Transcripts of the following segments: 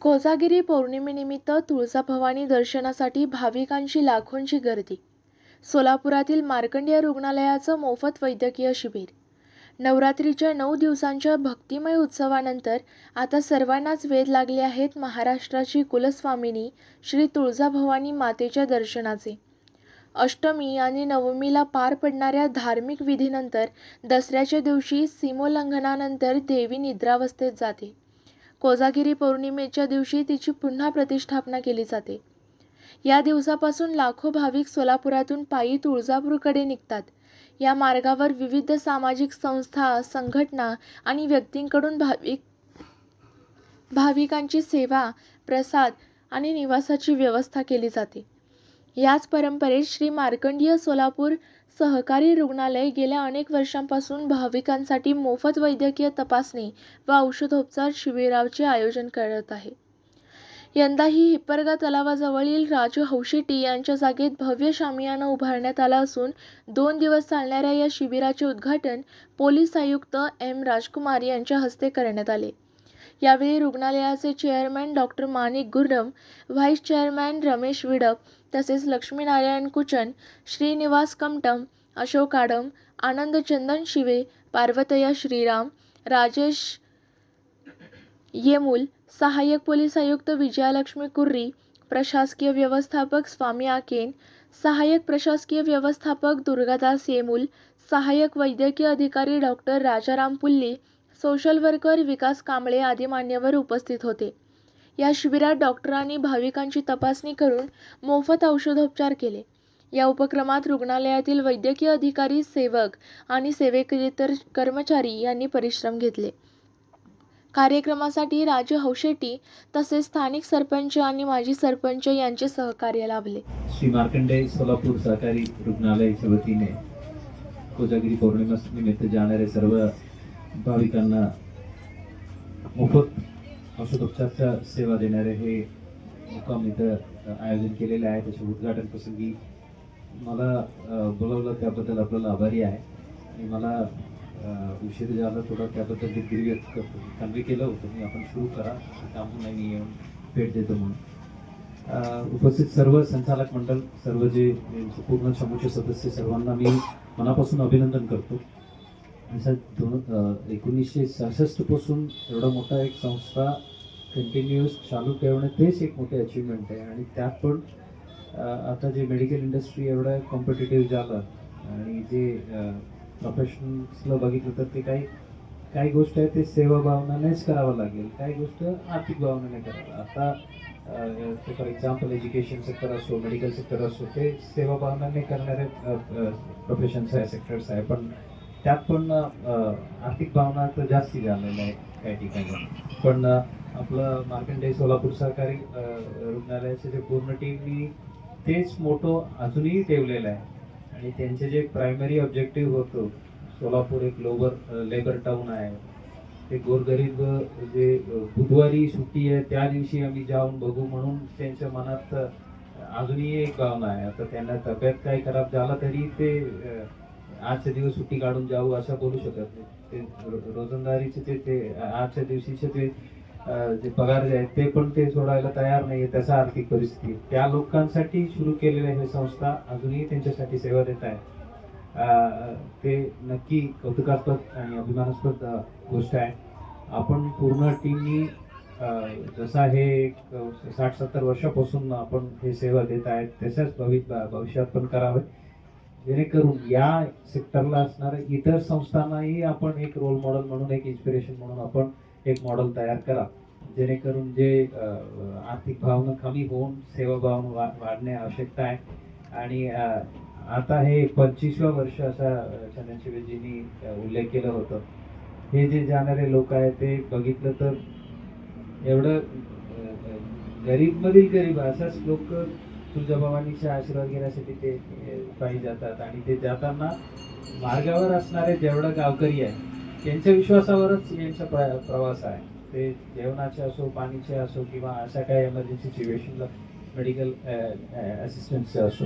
कोजागिरी पौर्णिमेनिमित्त तुळजाभवानी दर्शनासाठी भाविकांची लाखोंची गर्दी. सोलापुरातील मार्कंडेय रुग्णालयाचं मोफत वैद्यकीय शिबिर. नवरात्रीच्या नऊ दिवसांच्या भक्तिमय उत्सवानंतर आता सर्वांनाच वेध लागले आहेत महाराष्ट्राची कुलस्वामिनी श्री तुळजाभवानी मातेच्या दर्शनाचे. अष्टमी आणि नवमीला पार पडणाऱ्या धार्मिक विधीनंतर दसऱ्याच्या दिवशी सीमोल्लंघनानंतर देवी निद्रावस्थेत जाते. कोजागिरी पौर्णिमेच्या दिवशी तिची पुन्हा प्रतिष्ठापना केली जाते. या दिवसापासून लाखो भाविक सोलापुरातून पायी तुळजापूरकडे निघतात. या मार्गावर विविध सामाजिक संस्था संघटना आणि व्यक्तींकडून भाविक भाविकांची सेवा प्रसाद आणि निवासाची व्यवस्था केली जाते. याच परंपरेत श्री मार्कंडीय सोलापूर सहकारी रुग्णालय गेल्या अनेक वर्षांपासून भाविकांसाठी मोफत वैद्यकीय तपासणी व औषधोपचार शिबिराचे आयोजन करत आहे. यंदाही हिप्परगा तलावाजवळील राजू हौशेटी यांच्या जागेत भव्य शामियाना उभारण्यात आला असून दोन दिवस चालणाऱ्या या शिबिराचे उद्घाटन पोलीस आयुक्त एम राजकुमार यांच्या हस्ते करण्यात आले. यावेळी रुग्णालयाचे chairman doctor Manik Gurram vice chairman Ramesh Vidap तसेच लक्ष्मीनारायण कुचन श्रीनिवास कमटम अशोक आडम आनंद चंदन शिवे पार्वतया श्रीराम राजेश येमूल सहाय्यक पोलीस आयुक्त विजयालक्ष्मी कुर्री प्रशासकीय व्यवस्थापक स्वामी आकेन सहाय्यक प्रशासकीय व्यवस्थापक दुर्गादास येमूल सहाय्यक वैद्यकीय अधिकारी doctor Rajaram Pulli social worker Vikas Kamble आदी मान्यवर उपस्थित होते. या शिबिरात डॉक्टरांनी भाविकांची तपासणी करून मोफत औषधोपचार केले. या उपक्रमात रुग्णालयातील वैद्यकीय अधिकारी सेवक आणि सेवेकरितर कर्मचारी यांनी परिश्रम घेतले. कार्यक्रमासाठी राजू हौशेटी तसेच स्थानिक सरपंच आणि माजी सरपंच यांचे सहकार्य लाभले. श्री मार्कंडे सोलापूर सहकारी रुग्णालयाच्या वतीने कोजागिरी पौर्णिमा निमित्त जाणारे सर्व भाविकांना मोफत औषधोपचारच्या सेवा देणारे हे मुक्काम इथं आयोजन केलेले आहे. त्याच्या उद्घाटन प्रसंगी मला बोलावलं त्याबद्दल आपल्याला आभारी आहे. आणि मला उशीर झाला थोडा त्याबद्दल दिलगिरी व्यक्त करतो कन्वे केलं होतं. मी आपण सुरू करा. थांबून नाही मी येऊन भेट देतो म्हणून. उपस्थित सर्व संचालक मंडळ सर्व जे पूर्ण समूहचे सदस्य सर्वांना मी मनापासून अभिनंदन करतो. सर दोन एकोणीसशे सहासष्टपासून एवढा मोठा एक संस्था कंटिन्युअस चालू ठेवणं तेच एक मोठे अचिव्हमेंट आहे. आणि त्यात पण आता जे मेडिकल इंडस्ट्री एवढं कॉम्पिटेटिव्ह झालं आणि जे प्रोफेशनल्सला बघितलं तर ते काही काही गोष्ट आहे ते सेवा भावनानेच करावं लागेल. काही गोष्ट आर्थिक भावनाने करावं. आता फॉर एक्झाम्पल एज्युकेशन सेक्टर असो मेडिकल सेक्टर असो ते सेवा भावनाने करणारे प्रोफेशन्स आहे सेक्टर्स आहे. पण त्यात पण आर्थिक भावना तर जास्ती झालेल्या आहे काही ठिकाणी. पण आपलं मार्कंडे सोलापूर सहकारी रुग्णालयाचे जे पूर्ण टीमनी तेच मोठं अजूनही ठेवलेलं आहे. आणि त्यांचे जे प्रायमरी ऑब्जेक्टिव्ह होतं सोलापूर एक लोवर लेबर टाउन आहे. ते गोरगरीब जे बुधवारी सुट्टी आहे त्या दिवशी आम्ही जाऊन बघू म्हणून त्यांच्या मनात अजूनही एक भावना आहे. आता त्यांना तब्येत काही खराब झाला तरी ते आजच्या दिवस सुट्टी काढून जाऊ असं बोलू शकत नाही. ते रोजंदारीचे ते ते आजच्या दिवशीचे ते जे पगार जे आहेत ते पण ते सोडायला तयार नाही त्याचा आर्थिक परिस्थिती त्या लोकांसाठी सुरू केलेल्या हे संस्था अजूनही त्यांच्यासाठी सेवा देत आहे. ते नक्की कौतुकास्पद आणि अभिमानास्पद गोष्ट आहे. आपण पूर्ण टीमनी जसा हे एक साठ सत्तर वर्षापासून आपण हे सेवा देत आहेत तशाच भवि भविष्यात पण करावे. जेणेकरून या सेक्टरला असणाऱ्या इतर संस्थांनाही आपण एक रोल मॉडेल म्हणून एक इन्स्पिरेशन म्हणून आपण एक मॉडेल तयार करा. जेणेकरून जे आर्थिक भावना कमी होऊन सेवा भावना वा वाढणे आवश्यकता आहे. आणि आता हे पंचवीसव्या वर्ष असा चंदन शिवेजींनी उल्लेख केलं होतं. हे जे जाणारे लोक आहेत ते बघितलं तर एवढं गरीबमधील गरीब मधील गरीब असाच लोक तुळजाभवानीचे आशीर्वाद घेण्यासाठी ते पायी जातात. आणि ते जाताना मार्गावर असणारे जेवढा गावकरी आहे त्यांच्या विश्वासावरच यांचा प्रवास आहे. ते जेवणाचे असो पाणीचे असो किंवा अशा काही एमर्जन्सी सिच्युएशनला मेडिकल असिस्टन्सचे असो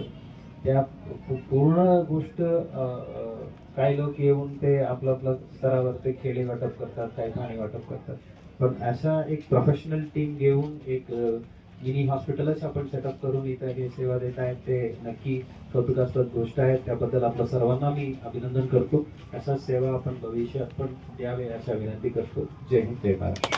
त्या पूर्ण गोष्ट काही लोक येऊन ते आपलं आपलं स्तरावर ते खेळे वाटप करतात काही पाणी वाटप करतात. पण अशा एक प्रोफेशनल टीम घेऊन एक मिनी हॉस्पिटलच आपण सेटअप करून इथं हे सेवा देत आहेत. ते नक्की कौतुकास्पद गोष्ट आहे. त्याबद्दल आपल्या सर्वांना मी अभिनंदन करतो. अशा सेवा आपण भविष्यात पण द्यावे अशा विनंती करतो. जय हिंद जय महाराष्ट्र